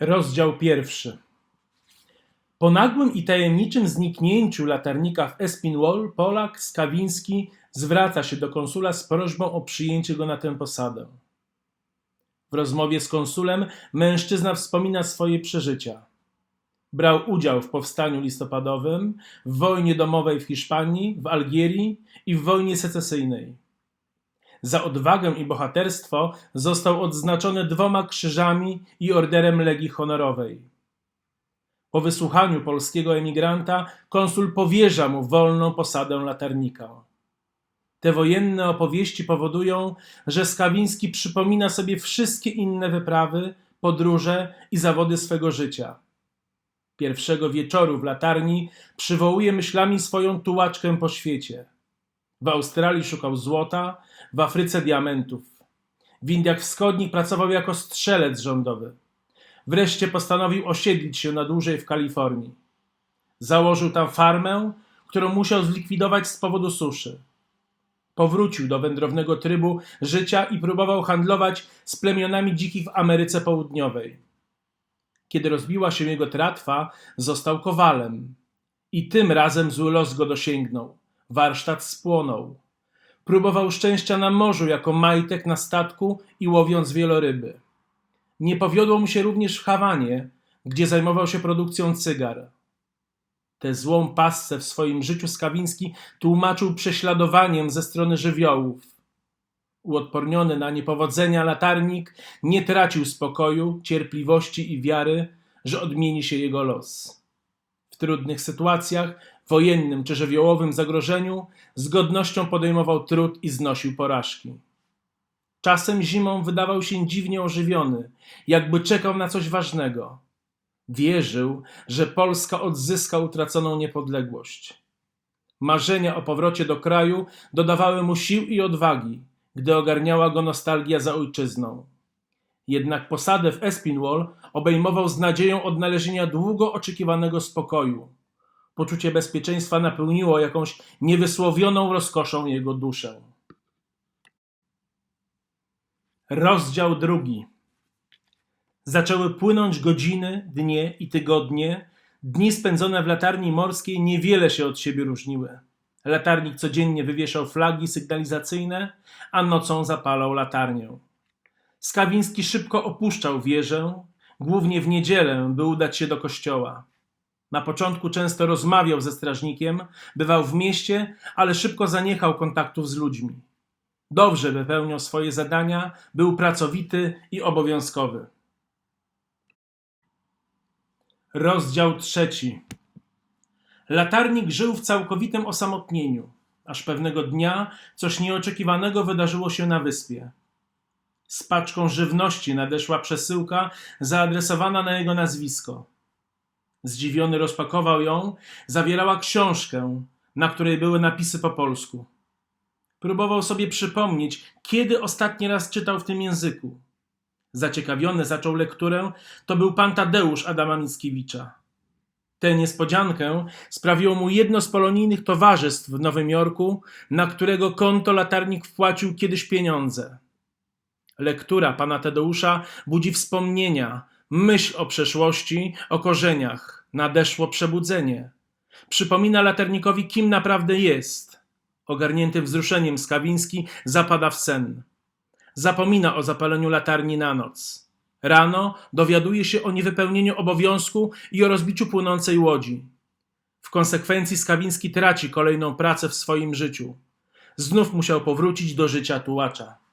Rozdział pierwszy. Po nagłym i tajemniczym zniknięciu latarnika w Espinwall, Polak Skawiński zwraca się do konsula z prośbą o przyjęcie go na tę posadę. W rozmowie z konsulem mężczyzna wspomina swoje przeżycia. Brał udział w powstaniu listopadowym, w wojnie domowej w Hiszpanii, w Algierii i w wojnie secesyjnej. Za odwagę i bohaterstwo został odznaczony dwoma krzyżami i orderem Legii Honorowej. Po wysłuchaniu polskiego emigranta konsul powierza mu wolną posadę latarnika. Te wojenne opowieści powodują, że Skawiński przypomina sobie wszystkie inne wyprawy, podróże i zawody swego życia. Pierwszego wieczoru w latarni przywołuje myślami swoją tułaczkę po świecie. W Australii szukał złota, w Afryce diamentów. W Indiach Wschodnich pracował jako strzelec rządowy. Wreszcie postanowił osiedlić się na dłużej w Kalifornii. Założył tam farmę, którą musiał zlikwidować z powodu suszy. Powrócił do wędrownego trybu życia i próbował handlować z plemionami dzikich w Ameryce Południowej. Kiedy rozbiła się jego tratwa, został kowalem. I tym razem zły los go dosięgnął. Warsztat spłonął. Próbował szczęścia na morzu jako majtek na statku i łowiąc wieloryby. Nie powiodło mu się również w Hawanie, gdzie zajmował się produkcją cygar. Tę złą passę w swoim życiu Skawiński tłumaczył prześladowaniem ze strony żywiołów. Uodporniony na niepowodzenia latarnik nie tracił spokoju, cierpliwości i wiary, że odmieni się jego los. W trudnych sytuacjach, wojennym czy żywiołowym zagrożeniu, z godnością podejmował trud i znosił porażki. Czasem zimą wydawał się dziwnie ożywiony, jakby czekał na coś ważnego. Wierzył, że Polska odzyska utraconą niepodległość. Marzenia o powrocie do kraju dodawały mu sił i odwagi, gdy ogarniała go nostalgia za ojczyzną. Jednak posadę w Espinwall obejmował z nadzieją odnalezienia długo oczekiwanego spokoju. Poczucie bezpieczeństwa napełniło jakąś niewysłowioną rozkoszą jego duszę. Rozdział drugi. Zaczęły płynąć godziny, dnie i tygodnie. Dni spędzone w latarni morskiej niewiele się od siebie różniły. Latarnik codziennie wywieszał flagi sygnalizacyjne, a nocą zapalał latarnię. Skawiński szybko opuszczał wieżę, głównie w niedzielę, by udać się do kościoła. Na początku często rozmawiał ze strażnikiem, bywał w mieście, ale szybko zaniechał kontaktów z ludźmi. Dobrze wypełniał swoje zadania, był pracowity i obowiązkowy. Rozdział trzeci. Latarnik żył w całkowitym osamotnieniu, aż pewnego dnia coś nieoczekiwanego wydarzyło się na wyspie. Z paczką żywności nadeszła przesyłka zaadresowana na jego nazwisko. Zdziwiony rozpakował ją, zawierała książkę, na której były napisy po polsku. Próbował sobie przypomnieć, kiedy ostatni raz czytał w tym języku. Zaciekawiony zaczął lekturę, to był pan Tadeusz Adama Mickiewicza. Tę niespodziankę sprawiło mu jedno z polonijnych towarzystw w Nowym Jorku, na którego konto latarnik wpłacił kiedyś pieniądze. Lektura pana Tadeusza budzi wspomnienia, myśl o przeszłości, o korzeniach. Nadeszło przebudzenie. Przypomina laternikowi, kim naprawdę jest. Ogarnięty wzruszeniem Skawiński zapada w sen. Zapomina o zapaleniu latarni na noc. Rano dowiaduje się o niewypełnieniu obowiązku i o rozbiciu płynącej łodzi. W konsekwencji Skawiński traci kolejną pracę w swoim życiu. Znów musiał powrócić do życia tułacza.